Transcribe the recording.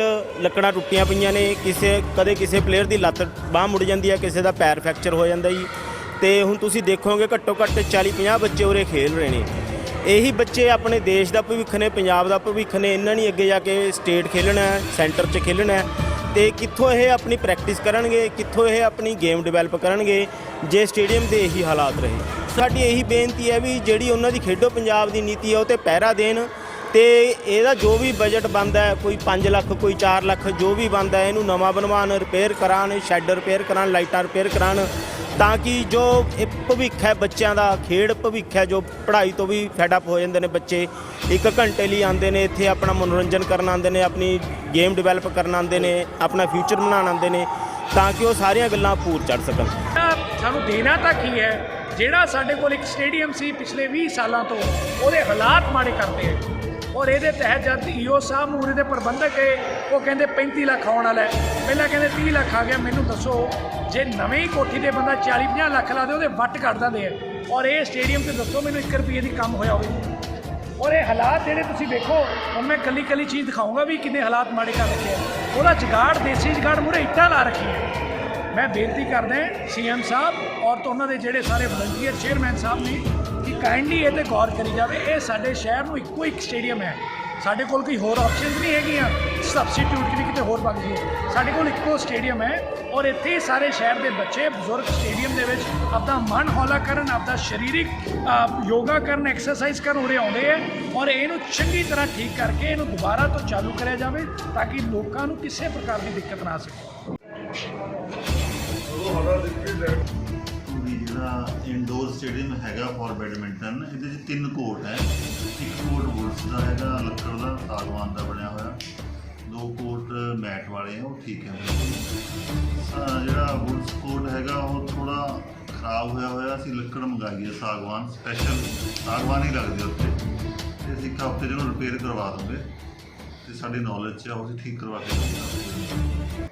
ਵਿੱਚ ਲੱਕੜਾਂ ਟੁੱਟੀਆਂ ਪਈਆਂ ਨੇ, ਕਿਸੇ, ਕਦੇ ਕਿਸੇ ਪਲੇਅਰ ਦੀ ਲੱਤ ਬਾਹ ਮੁੜ ਜਾਂਦੀ ਹੈ, ਕਿਸੇ ਦਾ ਪੈਰ ਫ੍ਰੈਕਚਰ ਹੋ ਜਾਂਦਾ ਜੀ। ਤੇ ਹੁਣ ਤੁਸੀਂ ਦੇਖੋਗੇ ਘੱਟੋ ਘੱਟ 40 50 ਬੱਚੇ ਉਰੇ ਖੇਲ ਰਹੇ ਨੇ। ਇਹੀ ਬੱਚੇ ਆਪਣੇ ਦੇਸ਼ ਦਾ ਭਵਿੱਖ ਨੇ, ਪੰਜਾਬ ਦਾ ਭਵਿੱਖ ਨੇ, ਇਹਨਾਂ ਨੇ ਅੱਗੇ ਜਾ ਕੇ ਸਟੇਟ ਖੇਲਣਾ ਹੈ ਸੈਂਟਰ 'ਚ ਖੇਲਣਾ ਹੈ। ਤੇ ਕਿੱਥੋਂ ਇਹ ਆਪਣੀ ਪ੍ਰੈਕਟਿਸ ਕਰਨਗੇ, ਕਿੱਥੋਂ ਇਹ ਆਪਣੀ ਗੇਮ ਡਿਵੈਲਪ ਕਰਨਗੇ, ਜੇ ਸਟੇਡੀਅਮ ਦੇ ਇਹੀ ਹਾਲਾਤ ਰਹੇ। ਸਾਡੀ ਇਹੀ ਬੇਨਤੀ ਹੈ ਵੀ ਜਿਹੜੀ ਉਹਨਾਂ ਦੀ ਖੇਡੋ ਪੰਜਾਬ ਦੀ ਨੀਤੀ ਹੈ, ਉਹ ਤੇ ਪਹਿਰਾ ਦੇਣ ਤੇ ਇਹਦਾ ਜੋ ਵੀ ਬਜਟ ਬਣਦਾ ਹੈ, ਕੋਈ 5 ਲੱਖ, ਕੋਈ 4 ਲੱਖ, ਜੋ ਵੀ ਬਣਦਾ ਹੈ, ਇਹਨੂੰ ਨਵਾਂ ਬਣਵਾਉਣ ਰਿਪੇਅਰ ਕਰਾਉਣ ਸ਼ੈੱਡ ਰਿਪੇਅਰ ਕਰਾਉਣ ਲਾਈਟਾਂ ਰਿਪੇਅਰ ਕਰਾਉਣ, ਤਾਂ ਕਿ ਜੋ ਇਹ ਭਵਿੱਖ ਹੈ ਬੱਚਿਆਂ ਦਾ, ਖੇਡ ਭਵਿੱਖ ਹੈ, ਜੋ ਪੜ੍ਹਾਈ ਤੋਂ ਵੀ ਫੈਡ ਅਪ ਹੋ ਜਾਂਦੇ ਨੇ ਬੱਚੇ, ਇੱਕ ਘੰਟੇ ਲਈ ਆਉਂਦੇ ਨੇ, ਇੱਥੇ ਆਪਣਾ ਮਨੋਰੰਜਨ ਕਰਨ ਆਉਂਦੇ ਨੇ, ਆਪਣੀ ਗੇਮ ਡਿਵੈਲਪ ਕਰਨ ਆਉਂਦੇ ਨੇ, ਆਪਣਾ ਫਿਊਚਰ ਬਣਾਉਣ ਆਉਂਦੇ ਨੇ, ਤਾਂ ਕਿ ਉਹ ਸਾਰੀਆਂ ਗੱਲਾਂ ਪੂਰ ਚੜ ਸਕਣ। ਸਾਨੂੰ ਦੇਣਾ ਤਾਂ ਕੀ ਹੈ? ਜਿਹੜਾ ਸਾਡੇ ਕੋਲ ਇੱਕ ਸਟੇਡੀਅਮ ਸੀ ਪਿਛਲੇ 20 ਸਾਲਾਂ ਤੋਂ, ਉਹਦੇ ਹਾਲਾਤ ਮਾੜੇ ਕਰਦੇ ਹੈ ਔਰ ਇਹਦੇ ਤਹਿਤ ਜਦ ਈਓ ਸਾਹਿਬ ਨੂੰ ਦੇ ਪ੍ਰਬੰਧਕ ਹੈ ਉਹ ਕਹਿੰਦੇ 35 ਲੱਖ ਆਉਣ ਵਾਲਾ ਹੈ। ਪਹਿਲਾਂ ਕਹਿੰਦੇ 30 ਲੱਖ ਆ ਗਿਆ, ਮੈਨੂੰ ਦੱਸੋ, ਜੇ ਨਵੇਂ ਹੀ ਕੋਠੀ ਦੇ ਬੰਦਾ 40 50 ਲੱਖ ਲਾ ਦੇ, ਉਹਦੇ ਵੱਟ ਕੱਢ ਦਿੰਦੇ ਆ। ਔਰ ਇਹ ਸਟੇਡੀਅਮ ਤੇ ਦੱਸੋ, ਮੈਨੂੰ 1 ਰੁਪਏ ਦੀ ਕੰਮ ਹੋਇਆ ਹੋਵੇ। ਔਰ ਇਹ ਹਾਲਾਤ ਜਿਹੜੇ ਤੁਸੀਂ ਦੇਖੋ ਹੁਣ ਮੈਂ ਕੱਲੀ ਕੱਲੀ ਚੀਜ਼ ਦਿਖਾਊਂਗਾ ਵੀ ਕਿੰਨੇ ਹਾਲਾਤ ਮਾੜੇ ਕਰ ਰੱਖੇ ਆ। ਉਹਦਾ ਜਗਾੜ, ਦੇਸੀ ਜਗਾੜ ਮੂਰੇ ਇੱਟਾਂ ਲਾ ਰੱਖੀ ਹੈ ਮੈਂ ਬੇਨਤੀ ਕਰਦਾ ਸੀਐਮ ਸਾਹਿਬ ਔਰ ਤੋਂ ਉਹਨਾਂ ਦੇ ਜਿਹੜੇ ਸਾਰੇ ਵਲੰਟੀਅਰ ਚੇਅਰਮੈਨ ਸਾਹਿਬ ਨੇ ਕਿ ਕਾਈਂਡਲੀ ਇਹ ਤੇ ਗੌਰ ਕਰੀ ਜਾਵੇ। ਇਹ ਸਾਡੇ ਸ਼ਹਿਰ ਨੂੰ ਇੱਕੋ ਇੱਕ ਸਟੇਡੀਅਮ ਹੈ। ਸਾਡੇ ਕੋਲ ਕੋਈ ਹੋਰ ਆਪਸ਼ਨਸ ਨਹੀਂ ਹੈਗੀਆਂ। ਸਬਸਟੀਟਿਊਟ ਵੀ ਕਿਤੇ ਹੋਰ ਬਣ ਗਈ ਸਾਡੇ ਕੋਲ ਇੱਕੋ ਸਟੇਡੀਅਮ ਹੈ ਔਰ ਇੱਥੇ ਹੀ ਸਾਰੇ ਸ਼ਹਿਰ ਦੇ ਬੱਚੇ, ਬਜ਼ੁਰਗ ਸਟੇਡੀਅਮ ਦੇ ਵਿੱਚ ਆਪਣਾ ਮਨ ਹੌਲਾ ਕਰਨ ਆਪਣਾ ਸਰੀਰਿਕ ਯੋਗਾ ਕਰਨ ਐਕਸਰਸਾਈਜ਼ ਕਰਨ ਉਰੇ ਆਉਂਦੇ ਹੈ ਔਰ ਇਹਨੂੰ ਚੰਗੀ ਤਰ੍ਹਾਂ ਠੀਕ ਕਰਕੇ ਇਹਨੂੰ ਦੁਬਾਰਾ ਤੋਂ ਚਾਲੂ ਕਰਿਆ ਜਾਵੇ ਤਾਂ ਕਿ ਲੋਕਾਂ ਨੂੰ ਕਿਸੇ ਪ੍ਰਕਾਰ ਦੀ ਦਿੱਕਤ ਨਾ ਆ ਸਕੇ ਇਨਡੋਰ ਸਟੇਡੀਅਮ ਹੈਗਾ ਫॉर ਬੈਡਮਿੰਟਨ ਇਹਦੇ 'ਚ ਤਿੰਨ ਕੋਰਟ ਹੈ। ਇੱਕ ਕੋਰਟ ਵੁੱਡਸ ਦਾ ਹੈਗਾ, ਲੱਕੜ ਦਾ ਸਾਗਵਾਨ ਦਾ ਬਣਿਆ ਹੋਇਆ। ਦੋ ਕੋਰਟ ਮੈਟ ਵਾਲੇ ਆ, ਉਹ ਠੀਕ ਹੈ। ਜਿਹੜਾ ਵੁੱਡਸ ਕੋਰਟ ਹੈਗਾ, ਉਹ ਥੋੜਾ ਖਰਾਬ ਹੋਇਆ ਹੋਇਆ, ਅਸੀਂ ਲੱਕੜ ਮੰਗਾਈ ਹੈ ਸਾਗਵਾਨ ਸਪੈਸ਼ਲ ਸਾਗਵਾਨ ਹੀ ਲੱਗਦੀ ਹੈ ਉੱਥੇ। ਤੇ ਅਸੀਂ ਇੱਕ ਹਫ਼ਤੇ 'ਚ ਉਹਨੂੰ ਰਿਪੇਅਰ ਕਰਵਾ ਦੋਗੇ। ਤੇ ਸਾਡੀ ਨੌਲੇਜ 'ਚ ਆ, ਉਹ ਅਸੀਂ ਠੀਕ ਕਰਵਾ ਕੇ